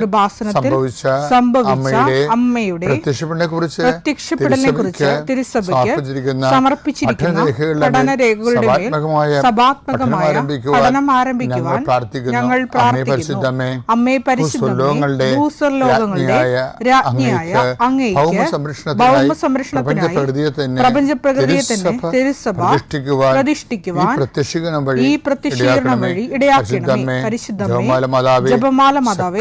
കൃപാസനത്തിൽ സംഭവിച്ച അമ്മയുടെ പ്രത്യക്ഷപ്പെടനെ കുറിച്ച് പ്രത്യക്ഷപ്പെടലിനെ കുറിച്ച് തിരുസഭയ്ക്ക് സമർപ്പിച്ചിരിക്കുന്ന പഠനരേഖകളുടെ സഭാത്മകമായ സഭാത്മകമായ പഠനം ആരംഭിക്കുവാൻ ഞങ്ങൾ പ്രാർത്ഥിക്കുന്നു. അമ്മേ പരിശുദ്ധമേ ഭൂസ്വർലോകങ്ങളുടെ രാജ്ഞിയായ അങ്ങേക്ക് തന്നെ തിരുസഭ പ്രതിഷ്ഠിക്കുവാൻ പ്രത്യക്ഷീകരണം വഴി ഈ പ്രത്യക്ഷീകരണം വഴി ഇടയാക്കണമേ. പരിശുദ്ധമേ ജപമാല മാതാവേ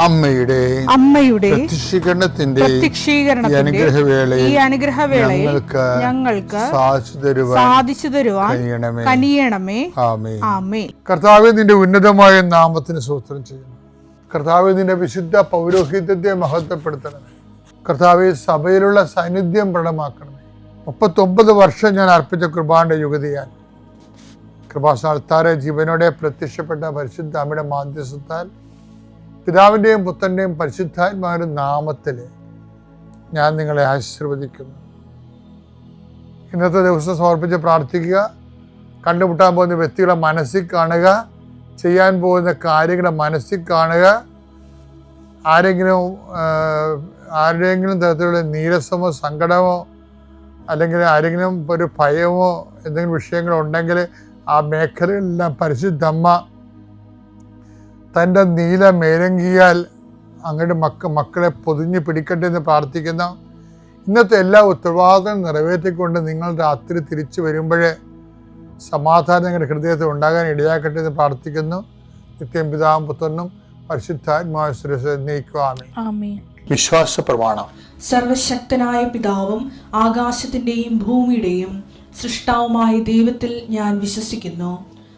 അമ്മയുടെ അമ്മയുടെ പ്രത്യക്ഷീകരണത്തിന്റെ അനുഗ്രഹവേളയിൽ ഈ അനുഗ്രഹവേളയിൽ ഞങ്ങൾക്ക് ഞങ്ങൾക്ക് സാധിച്ചു തരുവാൻ സാധിച്ചു തരുവാൻ കനിയണമേ കനിയണമേ. ആമേ ആമേ കർത്താവ് നിന്റെ ഉന്നതമായ നാമത്തിന് സൂത്രം ചെയ്യുന്നു. കർത്താവ് നിന്റെ വിശുദ്ധ പൗരോഹിത്യത്തെ മഹത്വപ്പെടുത്തണമേ. കർത്താവ് സഭയിലുള്ള സാന്നിധ്യം പ്രകടമാക്കണമേ. മുപ്പത്തൊമ്പത് വർഷം ഞാൻ അർപ്പിച്ച കൃപാന്റെ യുഗതിയാൽ. കൃപാസ്ഥാനത്താറെ ജീവനോടെ പ്രത്യക്ഷപ്പെട്ട പരിശുദ്ധ അമ്മയുടെ മാധ്യസ്ഥത്താൽ പിതാവിന്റെയും പുത്രന്റെയും പരിശുദ്ധാത്മാവിന്റെ നാമത്തിൽ ഞാൻ നിങ്ങളെ ആശീർവദിക്കുന്നു. ഇന്നത്തെ ദിവസം സമർപ്പിച്ച് പ്രാർത്ഥിക്കുക. കണ്ടുമുട്ടാൻ പോകുന്ന വ്യക്തികളെ മനസ്സിൽ കാണുക. ചെയ്യാൻ പോകുന്ന കാര്യങ്ങളെ മനസ്സിൽ കാണുക. ആരെങ്കിലും ആരുടെയെങ്കിലും തരത്തിലുള്ള നീരസമോ സങ്കടമോ അല്ലെങ്കിൽ ആരെങ്കിലും ഒരു ഭയമോ എന്തെങ്കിലും വിഷയങ്ങളോ ഉണ്ടെങ്കിൽ ആ മേഖലകളിലെല്ലാം പരിശുദ്ധമ്മ തന്റെ നീല മേലങ്കിയാൽ അങ്ങയുടെ മക്ക മക്കളെ പൊതിഞ്ഞ് പിടിക്കട്ടെ എന്ന് പ്രാർത്ഥിക്കുന്ന ഇന്നത്തെ എല്ലാ ഉത്തരവാദിത്തം നിറവേറ്റിക്കൊണ്ട് നിങ്ങൾ രാത്രി തിരിച്ചു വരുമ്പോഴേ സമാധാനം നിങ്ങളുടെ ഹൃദയത്തിൽ ഉണ്ടാകാൻ ഇടയാക്കട്ടെ എന്ന് പ്രാർത്ഥിക്കുന്നു. നിത്യം പിതാവും പുത്രനും വിശ്വാസ പ്രമാണം. സർവശക്തനായ പിതാവും ആകാശത്തിന്റെയും ഭൂമിയുടെയും സൃഷ്ടാവുമായ ദൈവത്തിൽ ഞാൻ വിശ്വസിക്കുന്നു.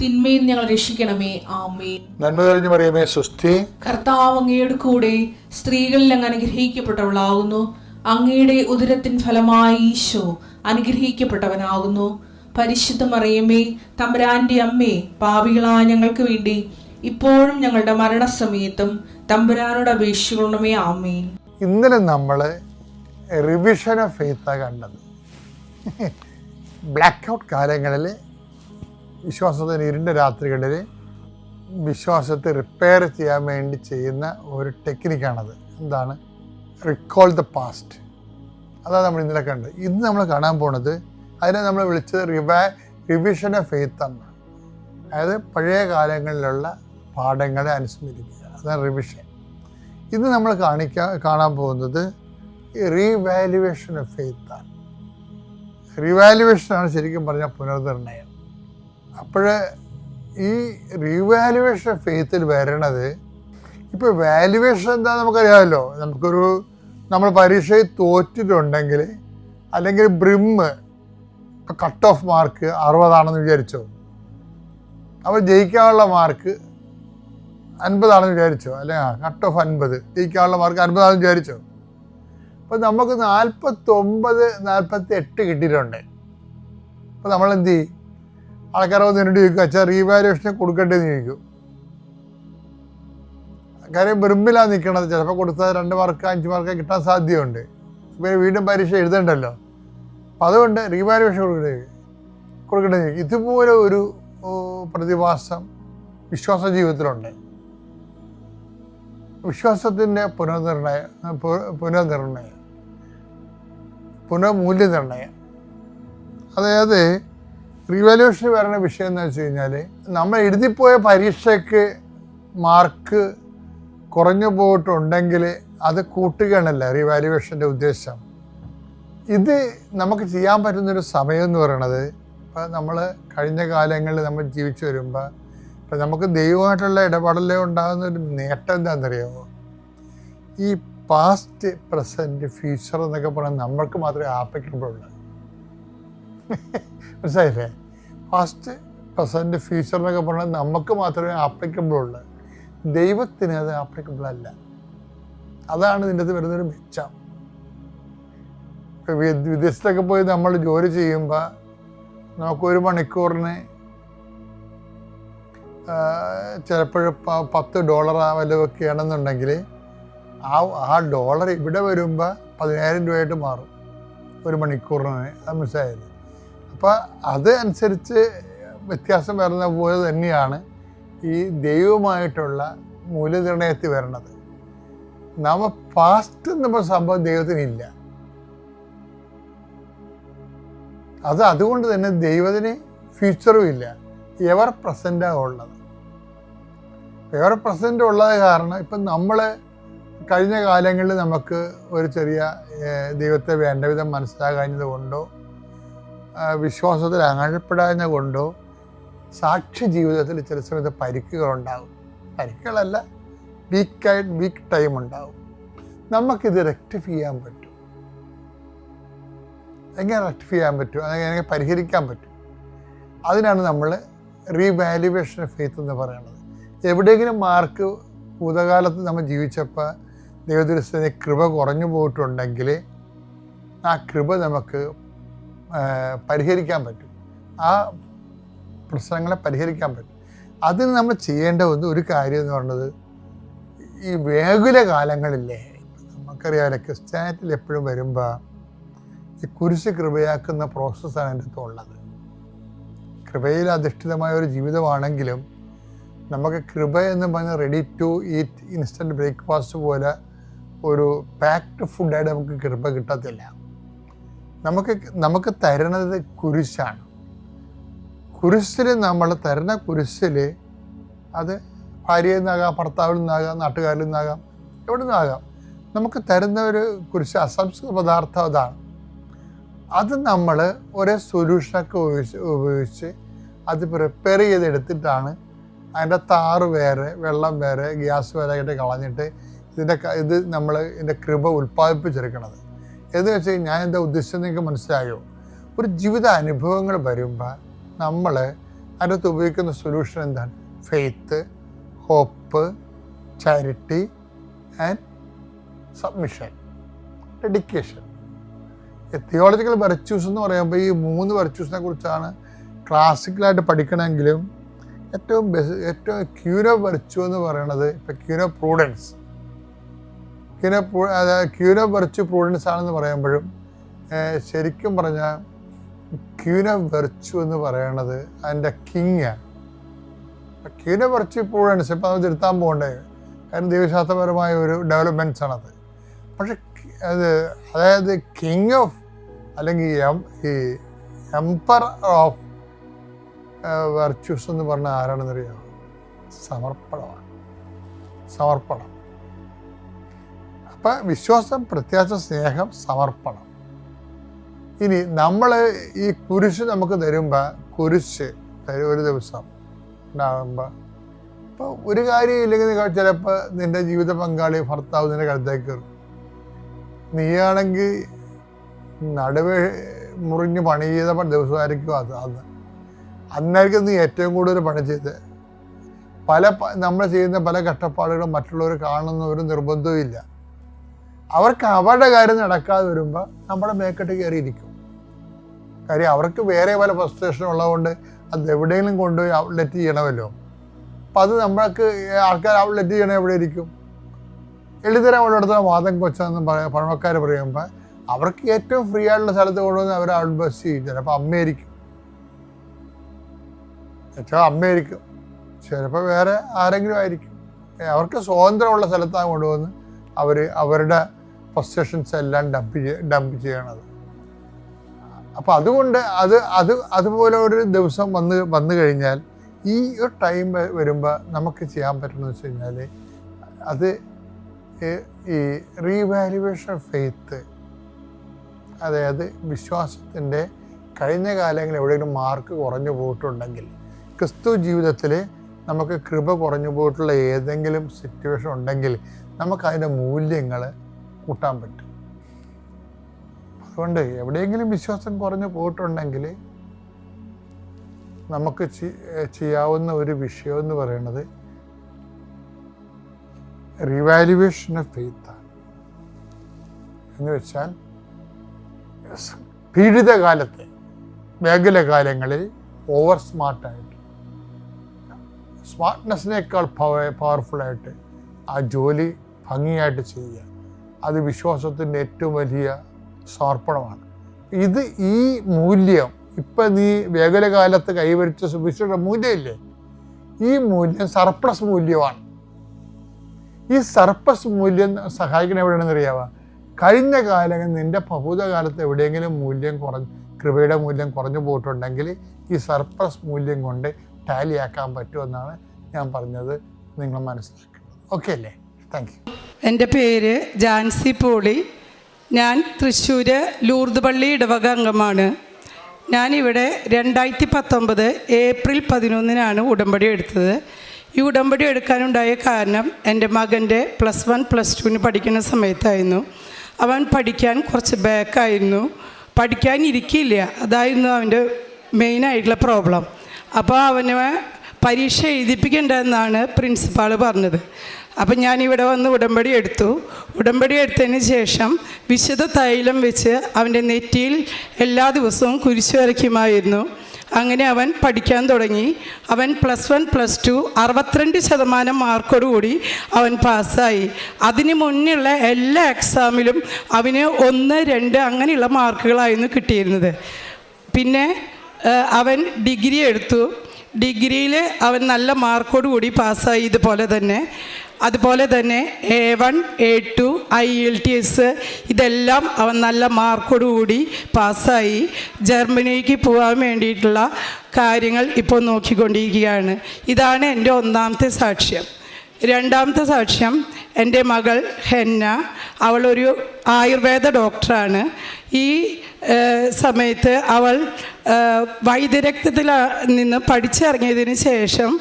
തിന്മയിൽ ഞങ്ങൾ രക്ഷിക്കണമേ. ആമേ നന്മ തെളിഞ്ഞു പറയുമേ സുസ്ഥി കർത്താവ് അങ്ങയുടെ കൂടെ സ്ത്രീകളിൽ അങ്ങ് അനുഗ്രഹിക്കപ്പെട്ടവളാകുന്നു. അങ്ങയുടെ ഉദരത്തിൻ ഫലമായി ഈശോ അനുഗ്രഹിക്കപ്പെട്ടവനാകുന്നു. പരിശുദ്ധ മറിയമ്മേ തമ്പുരാന്റെ അമ്മേ പാവികളായ ഞങ്ങൾക്ക് വേണ്ടി ഇപ്പോഴും ഞങ്ങളുടെ മരണസമയത്തും തമ്പുരാനോട് അപേക്ഷിക്കണമേ. ആമേൻ. ഇന്നലെ നമ്മൾ റിവിഷൻ ഓഫ് ഫെയ്ത്താണ് കണ്ടത്. ബ്ലാക്ക് ഔട്ട് കാലങ്ങളിൽ വിശ്വാസത്തിന് ഇരുണ്ട രാത്രികളിൽ വിശ്വാസത്തെ റിപ്പയർ ചെയ്യാൻ വേണ്ടി ചെയ്യുന്ന ഒരു ടെക്നിക്കാണത് എന്താണ്? റിക്കോൾ ദ പാസ്റ്റ് അതാണ് നമ്മൾ ഇന്നലെ കണ്ടത്. ഇന്ന് നമ്മൾ കാണാൻ പോണത് അതിനെ നമ്മൾ വിളിച്ചത് റിവാ റിവിഷൻ ഓഫ് ഫെയ്ത്ത് എന്നാണ്. അതായത് പഴയ കാലങ്ങളിലുള്ള പാഠങ്ങളെ അനുസ്മരിക്കുക. അതാണ് റിവിഷൻ ഇന്ന് നമ്മൾ കാണിക്കാൻ കാണാൻ പോകുന്നത് റീവാലുവേഷൻ ഓഫ് ഫെയ്ത്താണ് റിവാലുവേഷനാണ് ശരിക്കും പറഞ്ഞാൽ പുനർനിർണയം. അപ്പോൾ ഈ റീവാലുവേഷൻ ഫെയ്ത്തിൽ വരണത് ഇപ്പോൾ വാലുവേഷൻ എന്താ നമുക്കറിയാമല്ലോ. നമുക്കൊരു നമ്മൾ പരീക്ഷയിൽ തോറ്റിട്ടുണ്ടെങ്കിൽ അല്ലെങ്കിൽ ബ്രിമ്മ് ഇപ്പം കട്ട് ഓഫ് മാർക്ക് അറുപതാണെന്ന് വിചാരിച്ചോ. അപ്പോൾ ജയിക്കാനുള്ള മാർക്ക് അൻപതാണെന്ന് വിചാരിച്ചോ. അല്ലെ? ആ കട്ട് ഓഫ് അൻപത് ജയിക്കാനുള്ള മാർക്ക് അൻപതാണെന്ന് വിചാരിച്ചോ. അപ്പോൾ നമുക്ക് നാൽപ്പത്തൊമ്പത് നാൽപ്പത്തി എട്ട് കിട്ടിയിട്ടുണ്ട്. അപ്പോൾ നമ്മൾ എന്ത് ചെയ്യും? ആൾക്കാരെ വന്ന് എന്നോട് ചോദിക്കും അച്ഛാ റീവാലുവേഷന് കൊടുക്കേണ്ടതെന്ന് ചോദിക്കും. കാര്യം വെറുമ്പിലാണ് നിൽക്കണത് ചിലപ്പോൾ കൊടുത്താൽ രണ്ട് മാർക്ക് അഞ്ച് മാർക്ക് കിട്ടാൻ സാധ്യതയുണ്ട്. പിന്നെ വീണ്ടും പരീക്ഷ എഴുതണ്ടല്ലോ. അപ്പം അതുകൊണ്ട് റീവാലുവേഷൻ കൊടുക്കണ്ടേ കൊടുക്കണ്ടേ ഇതുപോലെ ഒരു പ്രതിഭാസം വിശ്വാസ ജീവിതത്തിലുണ്ട്. വിശ്വാസത്തിന്റെ പുനർനിർണയ പുനർനിർണയം പുനർമൂല്യനിർണയം. അതായത് റീവാലുവേഷന് വരുന്ന വിഷയം എന്ന് വെച്ച് കഴിഞ്ഞാൽ നമ്മൾ എഴുതിപ്പോയ പരീക്ഷയ്ക്ക് മാർക്ക് കുറഞ്ഞു പോയിട്ടുണ്ടെങ്കിൽ അത് കൂട്ടുകയാണല്ല റീവാലുവേഷന്റെ ഉദ്ദേശം? ഇത് നമുക്ക് ചെയ്യാൻ പറ്റുന്നൊരു സമയം എന്ന് പറയണത് ഇപ്പം നമ്മൾ കഴിഞ്ഞ കാലങ്ങളിൽ നമ്മൾ ജീവിച്ചു വരുമ്പോൾ ഇപ്പം നമുക്ക് ദൈവമായിട്ടുള്ള ഇടപെടലേ ഉണ്ടാകുന്ന ഒരു നേട്ടം എന്താണെന്നറിയാമോ ഈ പാസ്റ്റ് പ്രസന്റ് ഫ്യൂച്ചർ എന്നൊക്കെ പറഞ്ഞാൽ നമ്മൾക്ക് മാത്രമേ ആപ്പിക്കുമ്പോഴുള്ളൂ മനസ്സിലായില്ലേ? പാസ്റ്റ് പ്രസന്റ് ഫ്യൂച്ചർ എന്നൊക്കെ പറഞ്ഞാൽ നമുക്ക് മാത്രമേ ആപ്ലിക്കബിൾ ഉള്ളൂ. ദൈവത്തിന് അത് ആപ്ലിക്കബിൾ അല്ല. അതാണ് ഇതിന്റെ അകത്ത് വരുന്നൊരു മെച്ചം. വിദേശത്തൊക്കെ പോയി നമ്മൾ ജോലി ചെയ്യുമ്പോൾ നമുക്കൊരു മണിക്കൂറിന് ചിലപ്പോൾ പത്ത് ഡോളർ വല്ലതൊക്കെ ആണെന്നുണ്ടെങ്കിൽ ആ ആ ഡോളർ ഇവിടെ വരുമ്പോൾ പതിനായിരം രൂപയായിട്ട് മാറും. ഒരു മണിക്കൂറിന്. അത് മനസ്സിലായത് അപ്പോൾ അത് അനുസരിച്ച് വ്യത്യാസം വരുന്ന പോലെ തന്നെയാണ് ഈ ദൈവമായിട്ടുള്ള മൂല്യനിർണയത്തിൽ വരണത് നമ്മ പാസ്റ്റ് എന്നുള്ള സംഭവം ദൈവത്തിനില്ല. അത് അതുകൊണ്ട് തന്നെ ദൈവത്തിന് ഫ്യൂച്ചറും ഇല്ല. എവർ പ്രസന്റാണ് ഉള്ളത്. എവർ പ്രസന്റ് ഉള്ളത് കാരണം ഇപ്പം നമ്മൾ കഴിഞ്ഞ കാലങ്ങളിൽ നമുക്ക് ഒരു ചെറിയ ദൈവത്തെ വേണ്ട വിധം മനസ്സിലാകാഞ്ഞത് കൊണ്ടോ വിശ്വാസത്തിൽ അകഴപ്പെടാഞ്ഞ കൊണ്ടോ സാക്ഷി ജീവിതത്തിൽ ചില സമയത്ത് പരിക്കുകളുണ്ടാകും. പരിക്കുകളല്ല വീക്കായി വീക്ക് ടൈം ഉണ്ടാകും. നമുക്കിത് റെക്ടിഫൈ ചെയ്യാൻ പറ്റും. എങ്ങനെ റെക്ടിഫൈ ചെയ്യാൻ പറ്റും? അതെങ്ങനെ പരിഹരിക്കാൻ പറ്റും? അതിനാണ് നമ്മൾ റീവാലുവേഷൻ ഓഫ് ഫെയ്ത്ത് എന്ന് പറയുന്നത്. എവിടെയെങ്കിലും മാർക്ക് ഭൂതകാലത്ത് നമ്മൾ ജീവിച്ചപ്പോൾ ദൈവദൃശ്യത്തിന് കൃപ കുറഞ്ഞു പോയിട്ടുണ്ടെങ്കിൽ ആ കൃപ നമുക്ക് പരിഹരിക്കാൻ പറ്റും. ആ പ്രശ്നങ്ങളെ പരിഹരിക്കാൻ പറ്റും. അതിന് നമ്മൾ ചെയ്യേണ്ട ഒന്ന് ഒരു കാര്യം എന്ന് പറയുന്നത് ഈ വേകുല കാലങ്ങളില്ലേ നമുക്കറിയാമല്ലോ ക്രിസ്ത്യാനിറ്റിൽ എപ്പോഴും വരുമ്പോൾ ഈ കുരിശ് കൃപയാക്കുന്ന പ്രോസസ്സാണ് എന്റെ അടുത്ത് ഉള്ളത്. കൃപയിൽ അധിഷ്ഠിതമായ ഒരു ജീവിതമാണെങ്കിലും നമുക്ക് കൃപ എന്ന് പറഞ്ഞ ready to eat instant breakfast പോലെ ഒരു പാക്ഡ് ഫുഡായിട്ട് നമുക്ക് കൃപ കിട്ടത്തില്ല. നമുക്ക് നമുക്ക് തരുന്നത് കുരിശാണ്. കുരിശിൽ നമ്മൾ തരുന്ന കുരിശിൽ അത് ഭാര്യയിൽ നിന്നാകാം ഭർത്താവിൽ നിന്നാകാം നാട്ടുകാരിൽ നിന്നാകാം എവിടെ നിന്നാകാം. നമുക്ക് തരുന്ന ഒരു കുരിശ് അസംസ്കൃത പദാർത്ഥം അതാണ്. അത് നമ്മൾ ഒരേ സൊല്യൂഷനൊക്കെ ഉപയോഗിച്ച് ഉപയോഗിച്ച് അത് പ്രിപ്പയർ ചെയ്തെടുത്തിട്ടാണ് അതിന്റെ താറ് വേറെ വെള്ളം വേറെ ഗ്യാസ് വേറെ ആയിട്ട് കളഞ്ഞിട്ട് ഇതിന്റെ ഇത് നമ്മൾ ഇതിന്റെ കൃപ ഉൽപ്പാദിപ്പിച്ചെടുക്കണത്. എന്ന് വെച്ച് ഞാൻ എന്താ ഉദ്ദേശിച്ചത് നിങ്ങൾക്ക് മനസ്സിലായോ? ഒരു ജീവിത അനുഭവങ്ങൾ വരുമ്പോൾ നമ്മൾ അതിനകത്ത് ഉപയോഗിക്കുന്ന സൊല്യൂഷൻ എന്താണ്? Faith hope charity and submission dedication theological virtues എന്ന് പറയുമ്പോൾ ഈ മൂന്ന് വെർച്യൂസിനെ കുറിച്ചാണ് ക്ലാസിക്കലായിട്ട് പഠിക്കണമെങ്കിലും ഏറ്റവും ബെസ് ഏറ്റവും ക്യൂനോ വെർച്യൂ എന്ന് പറയുന്നത് ഇപ്പം ക്യൂനോ പ്രൂഡൻസ് ക്യൂനോ ക്യൂനെ അതായത് പ്രൂഡൻസ് ആണെന്ന് പറയുമ്പോഴും ശരിക്കും പറഞ്ഞാൽ ക്യൂനെ ഓഫ് വെർച്ചു എന്ന് പറയണത് അതിന്റെ കിങ് ക്യൂൻ ഓഫ് പ്രൂഡൻസ് ഇപ്പം അത് തിരുത്താൻ പോകണ്ടേ? കാരണം ദൈവശാസ്ത്രപരമായ ഒരു ഡെവലപ്മെന്റ്സ് ആണത്. പക്ഷെ അത് അതായത് കിങ് ഓഫ് അല്ലെങ്കിൽ എം- ഈ എംപർ ഓഫ് വെർച്യൂസ് എന്ന് പറഞ്ഞാൽ ആരാണെന്നറിയാം? സമർപ്പണമാണ്. സമർപ്പണം. അപ്പം വിശ്വാസം പ്രത്യാശ സ്നേഹം സമർപ്പണം. ഇനി നമ്മൾ ഈ കുരിശ് നമുക്ക് തരുമ്പോൾ കുരിശ് തരും ഒരു ദിവസം ഉണ്ടാകുമ്പോൾ ഇപ്പോൾ ഒരു കാര്യം ഇല്ലെങ്കിൽ ചിലപ്പോൾ നിന്റെ ജീവിത പങ്കാളി ഭർത്താവ് നിന്റെ കഴുത്തേക്ക് കയറും. നീയാണെങ്കിൽ നടുവ് മുറിഞ്ഞ് പണി ചെയ്ത ദിവസമായിരിക്കും അത് അന്ന്. അന്നായിരിക്കും നീ ഏറ്റവും കൂടുതൽ പണി ചെയ്ത്. പല നമ്മൾ ചെയ്യുന്ന പല കഷ്ടപ്പാടുകളും മറ്റുള്ളവർ കാണുന്ന ഒരു നിർബന്ധവും ഇല്ല അവർക്ക് അവരുടെ കാര്യം നടക്കാതെ വരുമ്പോൾ നമ്മുടെ മേക്കെട്ട് കയറിയിരിക്കും കാര്യം അവർക്ക് വേറെ പല ഫ്രസ്ട്രേഷൻ ഉള്ളതുകൊണ്ട് അത് എവിടെയെങ്കിലും കൊണ്ടുപോയി ഔട്ട്ലെറ്റ് ചെയ്യണമല്ലോ. അപ്പം അത് നമ്മൾക്ക് ആൾക്കാർ ഔട്ട്ലെറ്റ് ചെയ്യണേ എവിടെ ഇരിക്കും എളിതരം ഉള്ളിടത്ത് വാദം കൊച്ചെന്ന് പറയാം പഴമക്കാർ പറയുമ്പോൾ അവർക്ക് ഏറ്റവും ഫ്രീ ആയിട്ടുള്ള സ്ഥലത്ത് കൊണ്ടുവന്ന് അവർ ഔട്ട് ബസ് ചെയ്യും. ചിലപ്പോൾ അമ്മയായിരിക്കും. ചിലപ്പോൾ അമ്മയായിരിക്കും. ചിലപ്പോൾ വേറെ ആരെങ്കിലും ആയിരിക്കും. അവർക്ക് സ്വാതന്ത്ര്യമുള്ള സ്ഥലത്താണ് കൊണ്ടുവന്ന് അവർ അവരുടെ പൊസഷൻസ് എല്ലാം ഡംപ് ഡംപ് ചെയ്യണത്. അപ്പോൾ അതുകൊണ്ട് അത് അത് അതുപോലെ ഒരു ദിവസം വന്ന് വന്നു കഴിഞ്ഞാൽ ഈ ഒരു ടൈം വരുമ്പോൾ നമുക്ക് ചെയ്യാൻ പറ്റുന്നത് വെച്ച് കഴിഞ്ഞാൽ അത് ഈ- റീവാലുവേഷൻ ഫെയ്ത്ത് അതായത് വിശ്വാസത്തിന്റെ കഴിഞ്ഞ കാലങ്ങളിൽ എവിടെയെങ്കിലും മാർക്ക് കുറഞ്ഞു പോയിട്ടുണ്ടെങ്കിൽ ക്രിസ്തു ജീവിതത്തിൽ നമുക്ക് കൃപ കുറഞ്ഞു പോയിട്ടുള്ള ഏതെങ്കിലും സിറ്റുവേഷൻ ഉണ്ടെങ്കിൽ നമുക്കതിന്റെ മൂല്യങ്ങൾ കൂട്ടാൻ പറ്റും. അതുകൊണ്ട് എവിടെയെങ്കിലും വിശ്വാസം കുറഞ്ഞു പോയിട്ടുണ്ടെങ്കിൽ നമുക്ക് ചെയ്യാവുന്ന ഒരു വിഷയം എന്ന് പറയുന്നത് റിവാലുവേഷൻ ഓഫ് ഫെയ്ത്താണ് എന്ന് വെച്ചാൽ മേഖല കാലങ്ങളിൽ ഓവർ സ്മാർട്ടായിട്ട് സ്മാർട്ട്നെസ്സിനേക്കാൾ പവർഫുള്ളായിട്ട് ആ ജോലി ഭംഗിയായിട്ട് ചെയ്യുക. അത് വിശ്വാസത്തിന്റെ ഏറ്റവും വലിയ സമർപ്പണമാണ്. ഇത് ഈ മൂല്യം ഇപ്പം നീ വേഗലകാലത്ത് കൈവരിച്ച സുഭിക്ഷയുടെ മൂല്യമില്ലേ? ഈ മൂല്യം സർപ്ലസ് മൂല്യമാണ്. ഈ സർപ്ലസ് മൂല്യം സഹായിക്കണ എവിടെയാണെന്ന് അറിയാവുക കഴിഞ്ഞ കാലങ്ങൾ നിന്റെ ഭൂതകാലത്ത് എവിടെയെങ്കിലും മൂല്യം കുറഞ്ഞ് കൃപയുടെ മൂല്യം കുറഞ്ഞു പോയിട്ടുണ്ടെങ്കിൽ ഈ സർപ്ലസ് മൂല്യം കൊണ്ട് ടാലിയാക്കാൻ പറ്റുമെന്നാണ് ഞാൻ പറഞ്ഞത്. നിങ്ങൾ മനസ്സിലാക്കുന്നത് ഓക്കെ അല്ലേ? താങ്ക് യു എന്റെ പേര് ജാൻസി പോളി. ഞാൻ തൃശ്ശൂർ ലൂർദ് പള്ളി ഇടവക അംഗമാണ്. ഞാനിവിടെ രണ്ടായിരത്തി പത്തൊമ്പത് ഏപ്രിൽ പതിനൊന്നിനാണ് ഉടമ്പടി എടുത്തത്. ഈ ഉടമ്പടി എടുക്കാനുണ്ടായ കാരണം എന്റെ മകന്റെ പ്ലസ് വൺ പ്ലസ് ടുവിന് പഠിക്കുന്ന സമയത്തായിരുന്നു. അവൻ പഠിക്കാൻ കുറച്ച് ബാക്കായിരുന്നു പഠിക്കാൻ ഇരിക്കില്ല. അതായിരുന്നു അവന്റെ മെയിനായിട്ടുള്ള പ്രോബ്ലം അപ്പോൾ അവനെ പരീക്ഷ എഴുതിപ്പിക്കേണ്ടതെന്നാണ് പ്രിൻസിപ്പാൾ പറഞ്ഞത്. അപ്പം ഞാനിവിടെ വന്ന് ഉടമ്പടി എടുത്തു. ഉടമ്പടി എടുത്തതിന് ശേഷം വിശുദ്ധ തൈലം വെച്ച് അവന്റെ നെറ്റിയിൽ എല്ലാ ദിവസവും കുരിശു വരയ്ക്കുമായിരുന്നു. അങ്ങനെ അവൻ പഠിക്കാൻ തുടങ്ങി. അവൻ പ്ലസ് വൺ പ്ലസ് ടു അറുപത്തിരണ്ട് ശതമാനം മാർക്കോടുകൂടി അവൻ പാസ്സായി. അതിന് മുന്നുള്ള എല്ലാ എക്സാമിലും അവന് ഒന്ന് രണ്ട് അങ്ങനെയുള്ള മാർക്കുകളായിരുന്നു കിട്ടിയിരുന്നത്. പിന്നെ അവൻ ഡിഗ്രി എടുത്തു. ഡിഗ്രിയിൽ അവൻ നല്ല മാർക്കോട് കൂടി പാസ്സായി ഇതുപോലെ തന്നെ. അതുപോലെ തന്നെ A one A two I L T S ഇതെല്ലാം അവൻ നല്ല മാർക്കോടുകൂടി പാസ്സായി ജർമ്മനിക്ക് പോകാൻ വേണ്ടിയിട്ടുള്ള കാര്യങ്ങൾ ഇപ്പോൾ നോക്കിക്കൊണ്ടിരിക്കുകയാണ്. ഇതാണ് എന്റെ ഒന്നാമത്തെ സാക്ഷ്യം. രണ്ടാമത്തെ സാക്ഷ്യം എന്റെ മകൾ ഹെന്ന. അവളൊരു ആയുർവേദ ഡോക്ടറാണ്. ഈ സമയത്ത് അവൾ വൈദ്യരക്തത്തിൽ നിന്ന് പഠിച്ചിറങ്ങിയതിന് ശേഷം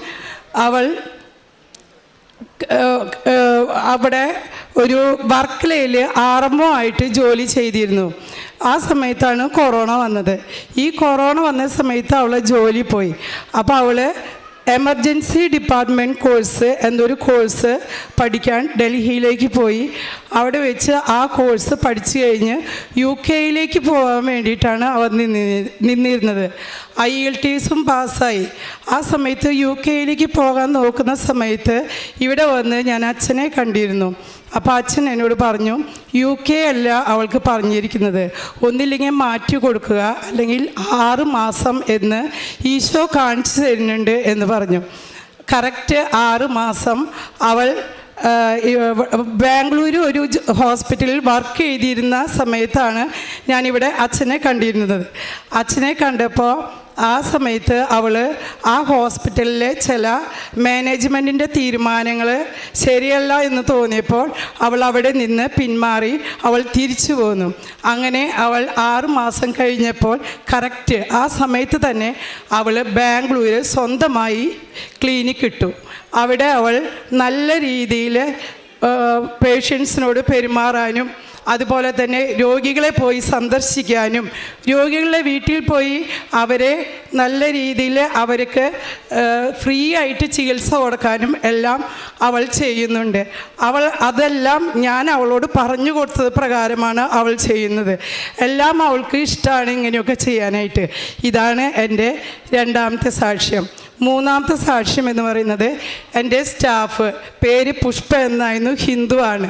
അവൾ അവിടെ ഒരു വർക്കലയിൽ ആറമ്മോ ആയിട്ട് ജോലി ചെയ്തിരുന്നു. ആ സമയത്താണ് കൊറോണ വന്നത്. ഈ കൊറോണ വന്ന സമയത്ത് അവളെ ജോലി പോയി. അപ്പോൾ അവൾ എമർജൻസി ഡിപ്പാർട്ട്മെന്റ് കോഴ്സ് എന്നൊരു കോഴ്സ് പഠിക്കാൻ ഡൽഹിയിലേക്ക് പോയി. അവിടെ വെച്ച് ആ കോഴ്സ് പഠിച്ചു കഴിഞ്ഞ് യു കെയിലേക്ക് പോകാൻ വേണ്ടിയിട്ടാണ് അവർ നിന്ന് നിന്നിരുന്നത്. ഐ എൽ ടി എസും പാസ്സായി. ആ സമയത്ത് യു കെയിലേക്ക് പോകാൻ നോക്കുന്ന സമയത്ത് ഇവിടെ വന്ന് ഞാൻ അച്ഛനെ കണ്ടിരുന്നു. അപ്പോൾ അച്ഛൻ എന്നോട് പറഞ്ഞു യു കെ അല്ല അവൾക്ക് പറഞ്ഞിരിക്കുന്നത്. ഒന്നില്ലെങ്കിൽ മാറ്റി കൊടുക്കുക അല്ലെങ്കിൽ ആറ് മാസം എന്ന് ഈശോ കാണിച്ചു തരുന്നുണ്ട് എന്ന് പറഞ്ഞു. കറക്റ്റ് ആറ് മാസം അവൾ ബാംഗ്ലൂരു ഒരു ഹോസ്പിറ്റലിൽ വർക്ക് ചെയ്തിരുന്ന സമയത്താണ് ഞാനിവിടെ അച്ഛനെ കണ്ടിരുന്നത്. അച്ഛനെ കണ്ടപ്പോൾ ആ സമയത്ത് അവൾ ആ ഹോസ്പിറ്റലിലെ ചില മാനേജ്മെന്റിന്റെ തീരുമാനങ്ങൾ ശരിയല്ല എന്ന് തോന്നിയപ്പോൾ അവൾ അവിടെ നിന്ന് പിന്മാറി അവൾ തിരിച്ചു പോന്നു. അങ്ങനെ അവൾ ആറ് മാസം കഴിഞ്ഞപ്പോൾ കറക്റ്റ് ആ സമയത്ത് തന്നെ അവൾ ബാംഗ്ലൂരിൽ സ്വന്തമായി ക്ലിനിക് ഇട്ടു. അവിടെ അവൾ നല്ല രീതിയിൽ പേഷ്യൻസിനോട് പെരുമാറാനും അതുപോലെ തന്നെ രോഗികളെ പോയി സന്ദർശിക്കാനും രോഗികളുടെ വീട്ടിൽ പോയി അവരെ നല്ല രീതിയിൽ അവർക്ക് ഫ്രീ ആയിട്ട് ചികിത്സ കൊടുക്കാനും എല്ലാം അവൾ ചെയ്യുന്നുണ്ട്. അവൾ അതെല്ലാം ഞാൻ അവളോട് പറഞ്ഞു കൊടുത്തത് പ്രകാരമാണ് അവൾ ചെയ്യുന്നത്. എല്ലാം അവൾക്ക് ഇഷ്ടമാണ് ഇങ്ങനെയൊക്കെ ചെയ്യാനായിട്ട്. ഇതാണ് എന്റെ രണ്ടാമത്തെ സാക്ഷ്യം. മൂന്നാമത്തെ സാക്ഷ്യം എന്ന് പറയുന്നത് എന്റെ സ്റ്റാഫ് പേര് പുഷ്പ എന്നായിരുന്നു ഹിന്ദുവാണ്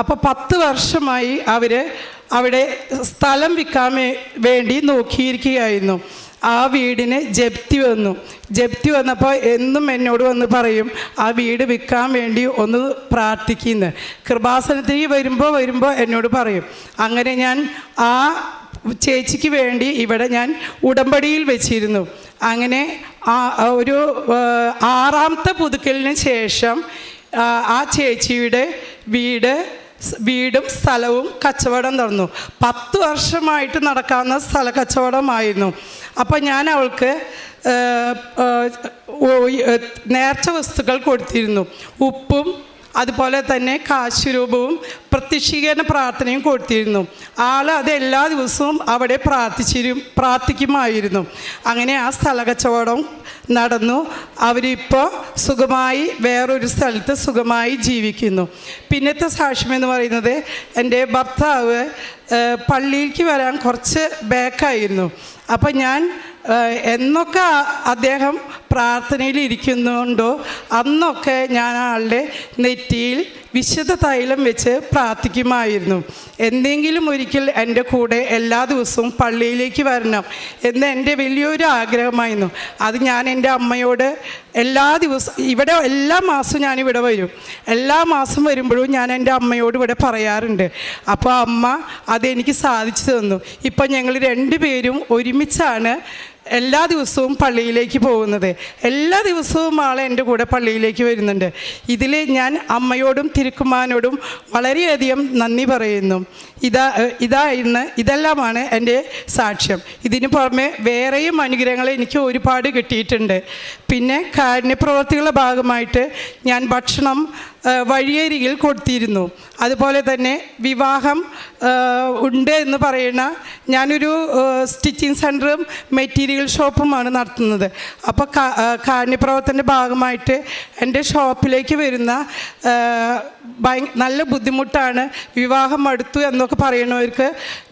അപ്പോൾ പത്ത് വർഷമായി അവർ അവിടെ സ്ഥലം വിൽക്കാൻ വേണ്ടി നോക്കിയിരിക്കുകയായിരുന്നു. ആ വീടിന് ജപ്തി വന്നു. ജപ്തി വന്നപ്പോൾ എന്നും എന്നോട് വന്ന് പറയും ആ വീട് വിൽക്കാൻ വേണ്ടി ഒന്ന് പ്രാർത്ഥിക്കുന്നു. കൃപാസനത്തിലേക്ക് വരുമ്പോൾ വരുമ്പോൾ എന്നോട് പറയും അങ്ങനെ ഞാൻ ആ ചേച്ചിക്ക് വേണ്ടി ഇവിടെ ഞാൻ ഉടമ്പടിയിൽ വെച്ചിരുന്നു. അങ്ങനെ ഒരു ആറാമത്തെ പുതുക്കലിന് ശേഷം ആ, ആ ചേച്ചിയുടെ വീട് വീടും സ്ഥലവും കച്ചവടം നടന്നു. പത്ത് വർഷമായിട്ട് നടക്കാവുന്ന സ്ഥല കച്ചവടമായിരുന്നു. അപ്പം ഞാൻ അവൾക്ക് ആ, ആ, നേർച്ച വസ്തുക്കൾ കൊടുത്തിരുന്നു. ഉപ്പും അതുപോലെ തന്നെ കാശുരൂപവും പ്രത്യക്ഷീകരണ പ്രാർത്ഥനയും കൊടുത്തിരുന്നു. ആൾ അത് എല്ലാ ദിവസവും അവിടെ പ്രാർത്ഥിച്ചിരും പ്രാർത്ഥിക്കുമായിരുന്നു. അങ്ങനെ ആ സ്ഥല കച്ചവടം നടന്നു. അവരിപ്പോൾ സുഖമായി വേറൊരു സ്ഥലത്ത് സുഖമായി ജീവിക്കുന്നു. പിന്നത്തെ സാക്ഷ്യം എന്ന് പറയുന്നത് എന്റെ ഭർത്താവ് പള്ളിയിലേക്ക് വരാൻ കുറച്ച് ബാക്കായിരുന്നു അപ്പം ഞാൻ എന്നൊക്കെ അദ്ദേഹം പ്രാർത്ഥനയിൽ ഇരിക്കുന്നുണ്ടോ അന്നൊക്കെ ഞാൻ ആളുടെ നെറ്റിയിൽ വിശുദ്ധ തൈലം വെച്ച് പ്രാർത്ഥിക്കുമായിരുന്നു. എന്തെങ്കിലും ഒരിക്കൽ എന്റെ കൂടെ എല്ലാ ദിവസവും പള്ളിയിലേക്ക് വരണം എന്ന് എന്റെ വലിയൊരു ആഗ്രഹമായിരുന്നു. അത് ഞാൻ എന്റെ അമ്മയോട് എല്ലാ ദിവസവും ഇവിടെ എല്ലാ മാസവും ഞാൻ ഇവിടെ വരും. എല്ലാ മാസം വരുമ്പോഴും ഞാൻ എന്റെ അമ്മയോട് ഇവിടെ പറയാറുണ്ട്. അപ്പോൾ അമ്മ അതെനിക്ക് സാധിച്ചു തന്നു. ഇപ്പം ഞങ്ങൾ രണ്ടുപേരും ഒരുമിച്ചാണ് എല്ലാ ദിവസവും പള്ളിയിലേക്ക് പോകുന്നത്. എല്ലാ ദിവസവും ആളെ എന്റെ കൂടെ പള്ളിയിലേക്ക് വരുന്നുണ്ട്. ഇതിൽ ഞാൻ അമ്മയോടും തിരുക്കുമാനോടും വളരെയധികം നന്ദി പറയുന്നു. ഇതാ ഇതായിരുന്നു ഇതെല്ലാമാണ് എന്റെ സാക്ഷ്യം. ഇതിന് പുറമെ വേറെയും അനുഗ്രഹങ്ങൾ എനിക്ക് ഒരുപാട് കിട്ടിയിട്ടുണ്ട്. പിന്നെ കാരുണ്യപ്രവർത്തികളുടെ ഭാഗമായിട്ട് ഞാൻ ഭക്ഷണം വഴിയരികിൽ കൊടുത്തിരുന്നു. അതുപോലെ തന്നെ വിവാഹം ഉണ്ട് എന്ന് പറയുന്ന ഞാനൊരു സ്റ്റിച്ചിങ് സെന്ററും മെറ്റീരിയൽ ഷോപ്പുമാണ് നടത്തുന്നത്. അപ്പോൾ കാരുണ്യപ്രവർത്തന്റെ ഭാഗമായിട്ട് എന്റെ ഷോപ്പിലേക്ക് വരുന്ന നല്ല ബുദ്ധിമുട്ടാണ് വിവാഹം അടുത്തു എന്നൊക്കെ പറയുന്നവർക്ക്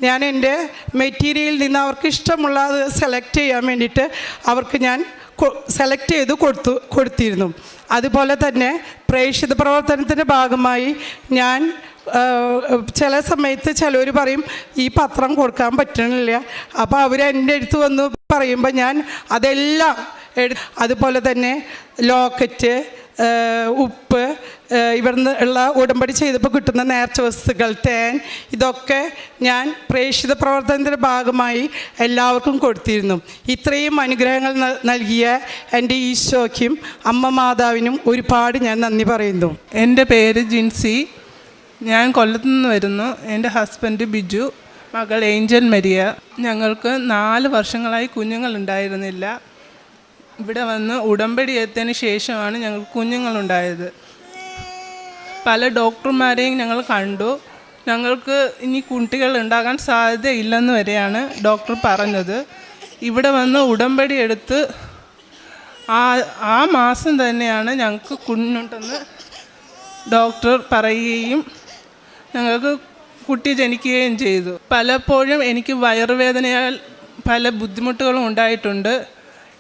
ഞാൻ എന്റെ മെറ്റീരിയലിൽ നിന്ന് അവർക്ക് ഇഷ്ടമുള്ളത് സെലക്ട് ചെയ്യാൻ വേണ്ടിയിട്ട് അവർക്ക് ഞാൻ സെലക്ട് ചെയ്ത് കൊടുത്തു കൊടുത്തിരുന്നു. അതുപോലെ തന്നെ പ്രേക്ഷിത പ്രവർത്തനത്തിന്റെ ഭാഗമായി ഞാൻ ചില സമയത്ത് ചിലർ പറയും ഈ പത്രം കൊടുക്കാൻ പറ്റണില്ല. അപ്പോൾ അവർ എന്റെ അടുത്ത് വന്ന് പറയുമ്പോൾ ഞാൻ അതെല്ലാം എടു അതുപോലെ തന്നെ ലോക്കറ്റ് ഉപ്പ് ഇവിടുന്ന് ഉള്ള ഉടമ്പടി ചെയ്തപ്പോൾ കിട്ടുന്ന നേർച്ച വസ്തുക്കൾ തേൻ ഇതൊക്കെ ഞാൻ പ്രേക്ഷിത പ്രവർത്തനത്തിന്റെ ഭാഗമായി എല്ലാവർക്കും കൊടുത്തിരുന്നു. ഇത്രയും അനുഗ്രഹങ്ങൾ നൽകിയ എന്റെ ഈശോയ്ക്കും അമ്മ മാതാവിനും ഒരുപാട് ഞാൻ നന്ദി പറയുന്നു. എന്റെ പേര് ജിൻസി. ഞാൻ കൊല്ലത്തു നിന്ന് വരുന്നു. എന്റെ ഹസ്ബൻഡ് ബിജു. മകൾ ഏഞ്ചൽ മരിയ. ഞങ്ങൾക്ക് നാല് വർഷങ്ങളായി കുഞ്ഞുങ്ങളുണ്ടായിരുന്നില്ല ഇവിടെ വന്ന് ഉടമ്പടി എത്തിയതിന് ശേഷമാണ് ഞങ്ങൾക്ക് കുഞ്ഞുങ്ങളുണ്ടായത്. പല ഡോക്ടർമാരെയും ഞങ്ങൾ കണ്ടു. ഞങ്ങൾക്ക് ഇനി കുട്ടികൾ ഉണ്ടാകാൻ സാധ്യതയില്ലെന്ന് വരെയാണ് ഡോക്ടർ പറഞ്ഞത്. ഇവിടെ വന്ന് ഉടമ്പടി എടുത്ത് ആ ആ മാസം തന്നെയാണ് ഞങ്ങൾക്ക് കുഞ്ഞുണ്ടെന്ന് ഡോക്ടർ പറയുകയും ഞങ്ങൾക്ക് കുട്ടി ജനിക്കുകയും ചെയ്തു. പലപ്പോഴും എനിക്ക് വയറുവേദനയാൽ പല ബുദ്ധിമുട്ടുകളും ഉണ്ടായിട്ടുണ്ട്.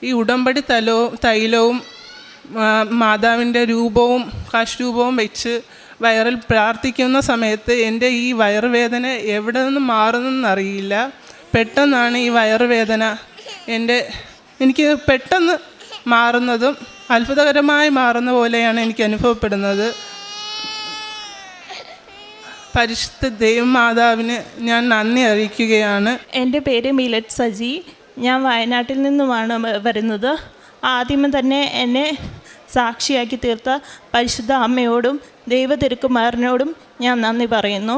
ഈ ഉടമ്പടി തലവും തൈലവും മാതാവിന്റെ രൂപവും കാശ്രൂപവും വെച്ച് വയറിൽ പ്രാർത്ഥിക്കുന്ന സമയത്ത് എന്റെ ഈ വയറുവേദന എവിടെ നിന്ന് മാറുന്നെന്നറിയില്ല പെട്ടെന്നാണ് ഈ വയറുവേദന എന്റെ എനിക്ക് പെട്ടെന്ന് മാറുന്നതും അത്ഭുതകരമായി മാറുന്ന പോലെയാണ് എനിക്ക് അനുഭവപ്പെടുന്നത്. പരിശുദ്ധ ദൈവമാതാവിന് ഞാൻ നന്ദി അറിയിക്കുകയാണ്. എന്റെ പേര് മിലറ്റ് സജി. ഞാൻ വയനാട്ടിൽ നിന്നുമാണ് വരുന്നത്. ആദ്യമേ തന്നെ എന്നെ സാക്ഷിയാക്കി തീർത്ത പരിശുദ്ധ അമ്മയോടും ദൈവ തിരുക്കുമാരനോടും ഞാൻ നന്ദി പറയുന്നു.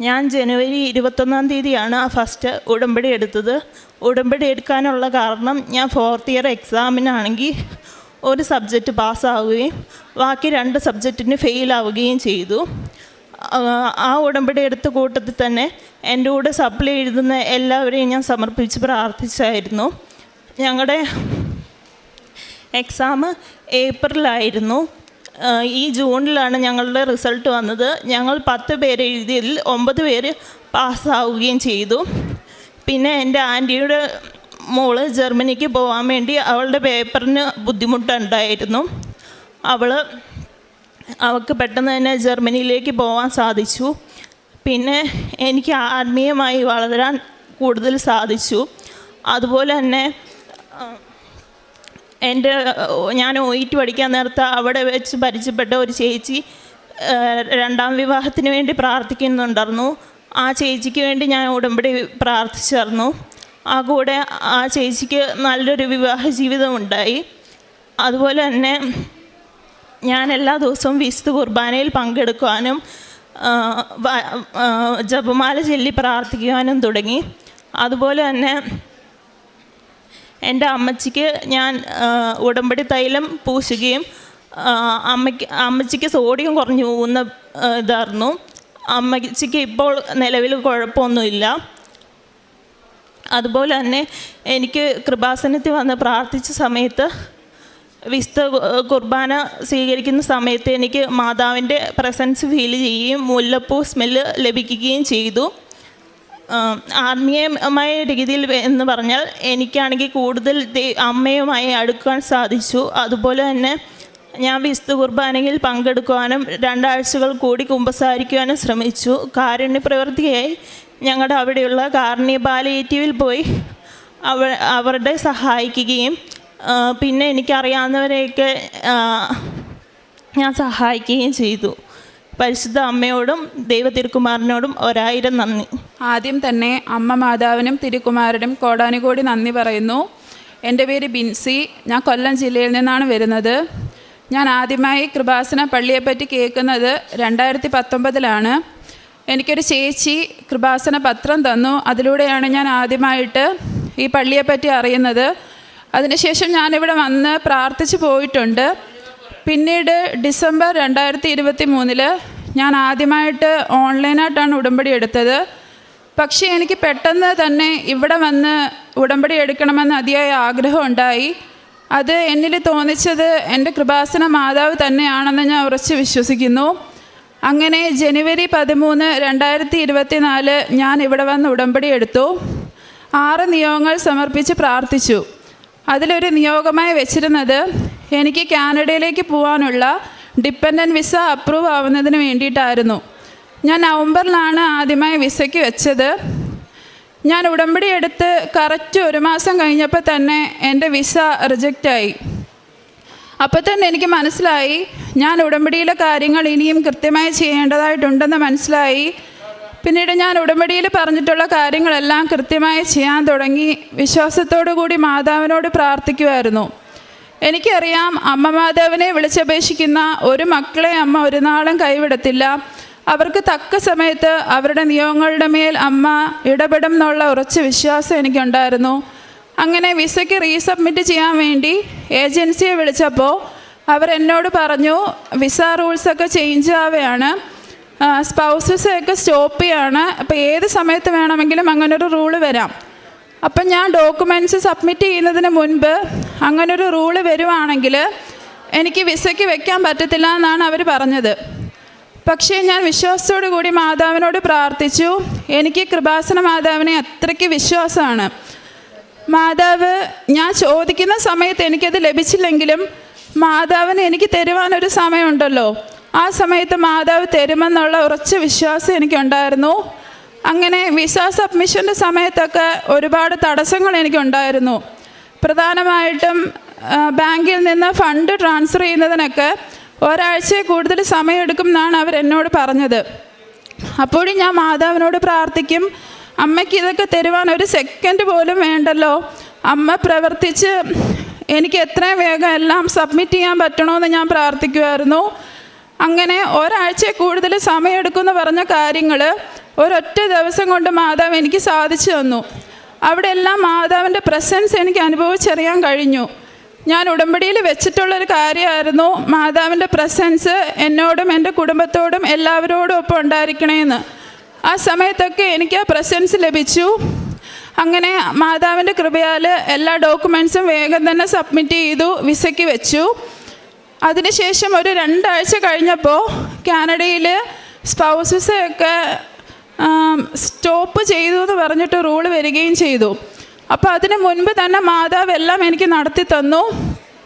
ഞാൻ ജനുവരി ഇരുപത്തൊന്നാം തീയതിയാണ് ആ ഫസ്റ്റ് ഉടമ്പടി എടുത്തത്. ഉടമ്പടി എടുക്കാനുള്ള കാരണം ഞാൻ ഫോർത്ത് ഇയർ എക്സാമിനാണെങ്കിൽ ഒരു സബ്ജക്റ്റ് പാസ്സാവുകയും ബാക്കി രണ്ട് സബ്ജക്റ്റിന് ഫെയിലാവുകയും ചെയ്തു. ആ ഉടമ്പടി എടുത്ത കൂട്ടത്തിൽ തന്നെ എന്റെ കൂടെ സപ്ലൈ എഴുതുന്ന എല്ലാവരെയും ഞാൻ സമർപ്പിച്ച് പ്രാർത്ഥിച്ചായിരുന്നു. ഞങ്ങളുടെ എക്സാം ഏപ്രിലായിരുന്നു. ഈ ജൂണിലാണ് ഞങ്ങളുടെ റിസൾട്ട് വന്നത്. ഞങ്ങൾ പത്ത് പേര് എഴുതിയതിൽ ഒമ്പത് പേര് പാസ്സാവുകയും ചെയ്തു. പിന്നെ എന്റെ ആന്റിയുടെ മോൾ ജർമ്മനിക്ക് പോകാൻ വേണ്ടി അവളുടെ പേപ്പറിന് ബുദ്ധിമുട്ടുണ്ടായിരുന്നു. അവൾ അവൾക്ക് പെട്ടെന്ന് തന്നെ ജർമ്മനിയിലേക്ക് പോകാൻ സാധിച്ചു. പിന്നെ എനിക്ക് ആത്മീയമായി വളരാൻ കൂടുതൽ സാധിച്ചു. അതുപോലെ തന്നെ എന്റെ ഞാൻ ഇ ടി പഠിക്കാൻ നേരത്ത് അവിടെ വെച്ച് പരിചയപ്പെട്ട ഒരു ചേച്ചി രണ്ടാം വിവാഹത്തിന് വേണ്ടി പ്രാർത്ഥിക്കുന്നുണ്ടായിരുന്നു. ആ ചേച്ചിക്ക് വേണ്ടി ഞാൻ ഉടമ്പടി പ്രാർത്ഥിച്ചായിരുന്നു. ആ കൂടെ ആ ചേച്ചിക്ക് നല്ലൊരു വിവാഹ ജീവിതം ഉണ്ടായി അതുപോലെ തന്നെ ഞാൻ എല്ലാ ദിവസവും വിശുദ്ധ കുർബാനയിൽ പങ്കെടുക്കുവാനും ജപമാല ചൊല്ലി പ്രാർത്ഥിക്കുവാനും തുടങ്ങി. അതുപോലെ തന്നെ എന്റെ അമ്മച്ചിക്ക് ഞാൻ ഉടമ്പടി തൈലം പൂശുകയും അമ്മയ്ക്ക് അമ്മച്ചിക്ക് സോഡിയം കുറഞ്ഞു പോകുന്ന ഇതായിരുന്നു. അമ്മച്ചിക്ക് ഇപ്പോൾ നിലവിൽ കുഴപ്പമൊന്നുമില്ല. അതുപോലെ തന്നെ എനിക്ക് കൃപാസനത്തിൽ വന്ന് പ്രാർത്ഥിച്ച സമയത്ത് വിസ്ത കുർബാന സ്വീകരിക്കുന്ന സമയത്ത് എനിക്ക് മാതാവിന്റെ പ്രസൻസ് ഫീൽ ചെയ്യുകയും മുല്ലപ്പൂ സ്മെല്ല് ലഭിക്കുകയും ചെയ്തു. ആത്മീയമായ രീതിയിൽ എന്ന് പറഞ്ഞാൽ എനിക്കാണെങ്കിൽ കൂടുതൽ അമ്മയുമായി അടുക്കാൻ സാധിച്ചു. അതുപോലെ തന്നെ ഞാൻ വിശുദ്ധ കുർബാനയിൽ പങ്കെടുക്കുവാനും രണ്ടാഴ്ചകൾ കൂടി കുമ്പസാരിക്കുവാനും ശ്രമിച്ചു. കാരുണ്യ പ്രവൃത്തിയായി ഞങ്ങളുടെ അവിടെയുള്ള കാരുണ്യ പാലിയേറ്റീവിൽ പോയി അവ അവരുടെ സഹായിക്കുകയും പിന്നെ എനിക്കറിയാവുന്നവരെയൊക്കെ ഞാൻ സഹായിക്കുകയും ചെയ്തു. പരിശുദ്ധ അമ്മയോടും ദൈവ തിരുക്കുമാരനോടും ഒരായിരം നന്ദി. ആദ്യം തന്നെ അമ്മ മാതാവിനും തിരുക്കുമാരനും കോടാനുകോടി നന്ദി പറയുന്നു. എന്റെ പേര് ബിൻസി. ഞാൻ കൊല്ലം ജില്ലയിൽ നിന്നാണ് വരുന്നത്. ഞാൻ ആദ്യമായി കൃപാസന പള്ളിയെപ്പറ്റി കേൾക്കുന്നത് രണ്ടായിരത്തി പത്തൊമ്പതിലാണ് എനിക്കൊരു ചേച്ചി കൃപാസന പത്രം തന്നു. അതിലൂടെയാണ് ഞാൻ ആദ്യമായിട്ട് ഈ പള്ളിയെപ്പറ്റി അറിയുന്നത്. അതിനുശേഷം ഞാനിവിടെ വന്ന് പ്രാർത്ഥിച്ചു പോയിട്ടുണ്ട്. പിന്നീട് ഡിസംബർ രണ്ടായിരത്തി ഇരുപത്തി മൂന്നിൽ ഞാൻ ആദ്യമായിട്ട് ഓൺലൈനായിട്ടാണ് ഉടമ്പടി എടുത്തത്. പക്ഷേ എനിക്ക് പെട്ടെന്ന് തന്നെ ഇവിടെ വന്ന് ഉടമ്പടി എടുക്കണമെന്ന് അതിയായ ആഗ്രഹം ഉണ്ടായി. അത് എന്നിൽ തോന്നിച്ചത് എന്റെ കൃപാസന മാതാവ് തന്നെയാണെന്ന് ഞാൻ ഉറച്ച് വിശ്വസിക്കുന്നു. അങ്ങനെ ജനുവരി പതിമൂന്ന് രണ്ടായിരത്തി ഇരുപത്തി നാല് ഞാൻ ഇവിടെ വന്ന് ഉടമ്പടി എടുത്തു. ആറ് നിയോഗങ്ങൾ സമർപ്പിച്ച് പ്രാർത്ഥിച്ചു. അതിലൊരു നിയോഗമായി വെച്ചിരുന്നത് എനിക്ക് കാനഡയിലേക്ക് പോകാനുള്ള ഡിപ്പെൻഡന്റ് വിസ അപ്രൂവ് ആവുന്നതിന് വേണ്ടിയിട്ടായിരുന്നു. ഞാൻ നവംബറിലാണ് ആദ്യമായി വിസയ്ക്ക് വെച്ചത്. ഞാൻ ഉടമ്പടി എടുത്ത് കറക്റ്റ് ഒരു മാസം കഴിഞ്ഞപ്പോൾ തന്നെ എന്റെ വിസ റിജക്റ്റായി അപ്പോൾ തന്നെ എനിക്ക് മനസ്സിലായി ഞാൻ ഉടമ്പടിയിലെ കാര്യങ്ങൾ ഇനിയും കൃത്യമായി ചെയ്യേണ്ടതായിട്ടുണ്ടെന്ന് മനസ്സിലായി. പിന്നീട് ഞാൻ ഉടമ്പടിയിൽ പറഞ്ഞിട്ടുള്ള കാര്യങ്ങളെല്ലാം കൃത്യമായി ചെയ്യാൻ തുടങ്ങി. വിശ്വാസത്തോടു കൂടി മാതാവിനോട് പ്രാർത്ഥിക്കുമായിരുന്നു. എനിക്കറിയാം അമ്മ മാതാവിനെ വിളിച്ചപേക്ഷിക്കുന്ന ഒരു മക്കളെ അമ്മ ഒരു നാളും കൈവിടത്തില്ല. അവർക്ക് തക്ക സമയത്ത് അവരുടെ നിയമങ്ങളുടെ മേൽ അമ്മ ഇടപെടും എന്നുള്ള ഉറച്ച വിശ്വാസം എനിക്കുണ്ടായിരുന്നു. അങ്ങനെ വിസയ്ക്ക് റീസബ്മിറ്റ് ചെയ്യാൻ വേണ്ടി ഏജൻസിയെ വിളിച്ചപ്പോൾ അവർ എന്നോട് പറഞ്ഞു വിസ റൂൾസൊക്കെ ചേഞ്ച് ആവുകയാണ് സ്പൗസ് വിസയൊക്കെ സ്റ്റോപ്പ് ചെയ്യാണ്. അപ്പോൾ ഏത് സമയത്ത് വേണമെങ്കിലും അങ്ങനൊരു റൂൾ വരാം. അപ്പം ഞാൻ ഡോക്യുമെന്റ്സ് സബ്മിറ്റ് ചെയ്യുന്നതിന് മുൻപ് അങ്ങനൊരു റൂൾ വരുവാണെങ്കിൽ എനിക്ക് വിസയ്ക്ക് വെക്കാൻ പറ്റത്തില്ല എന്നാണ് അവർ പറഞ്ഞത്. പക്ഷേ ഞാൻ വിശ്വാസത്തോടു കൂടി മാതാവിനോട് പ്രാർത്ഥിച്ചു. എനിക്ക് കൃപാസന മാതാവിനെ അത്രയ്ക്ക് വിശ്വാസമാണ്. മാതാവ് ഞാൻ ചോദിക്കുന്ന സമയത്ത് എനിക്കത് ലഭിച്ചില്ലെങ്കിലും മാതാവിന് എനിക്ക് തരുവാനൊരു സമയമുണ്ടല്ലോ. ആ സമയത്ത് മാതാവ് തരുമെന്നുള്ള ഉറച്ച വിശ്വാസം എനിക്കുണ്ടായിരുന്നു. അങ്ങനെ വിസ സബ്മിഷന്റെ സമയത്തൊക്കെ ഒരുപാട് തടസ്സങ്ങൾ എനിക്കുണ്ടായിരുന്നു. പ്രധാനമായിട്ടും ബാങ്കിൽ നിന്ന് ഫണ്ട് ട്രാൻസ്ഫർ ചെയ്യുന്നതിനൊക്കെ ഒരാഴ്ചയിൽ കൂടുതൽ സമയമെടുക്കും എന്നാണ് അവരെന്നോട് പറഞ്ഞത്. അപ്പോഴും ഞാൻ മാതാവിനോട് പ്രാർത്ഥിക്കും അമ്മയ്ക്ക് ഇതൊക്കെ തരുവാൻ ഒരു സെക്കൻഡ് പോലും വേണ്ടല്ലോ. അമ്മ പ്രവർത്തിച്ച് എനിക്ക് എത്രയും വേഗം എല്ലാം സബ്മിറ്റ് ചെയ്യാൻ പറ്റണമെന്ന് ഞാൻ പ്രാർത്ഥിക്കുമായിരുന്നു അങ്ങനെ ഒരാഴ്ച കൂടുതൽ സമയമെടുക്കുമെന്ന് പറഞ്ഞ കാര്യങ്ങൾ ഒരൊറ്റ ദിവസം കൊണ്ട് മാതാവ് എനിക്ക് സാധിച്ചു തന്നു. അവിടെ എല്ലാം മാതാവിന്റെ പ്രസൻസ് എനിക്ക് അനുഭവിച്ചറിയാൻ കഴിഞ്ഞു. ഞാൻ ഉടമ്പടിയിൽ വെച്ചിട്ടുള്ളൊരു കാര്യമായിരുന്നു മാതാവിന്റെ പ്രസൻസ് എന്നോടും എന്റെ കുടുംബത്തോടും എല്ലാവരോടും ഒപ്പം ഉണ്ടായിരിക്കണേന്ന്. ആ സമയത്തൊക്കെ എനിക്ക് ആ പ്രസൻസ് ലഭിച്ചു. അങ്ങനെ മാതാവിന്റെ കൃപയാൽ എല്ലാ ഡോക്യുമെൻസും വേഗം തന്നെ സബ്മിറ്റ് ചെയ്തു വിസയ്ക്ക് വെച്ചു. അതിനുശേഷം ഒരു രണ്ടാഴ്ച കഴിഞ്ഞപ്പോൾ കാനഡയിൽ സ്പൗസസ് വിസയൊക്കെ സ്റ്റോപ്പ് ചെയ്തു എന്ന് പറഞ്ഞിട്ട് റൂൾ വരികയും ചെയ്തു. അപ്പോൾ അതിന് മുൻപ് തന്നെ മാതാവ് എല്ലാം എനിക്ക് നടത്തി തന്നു.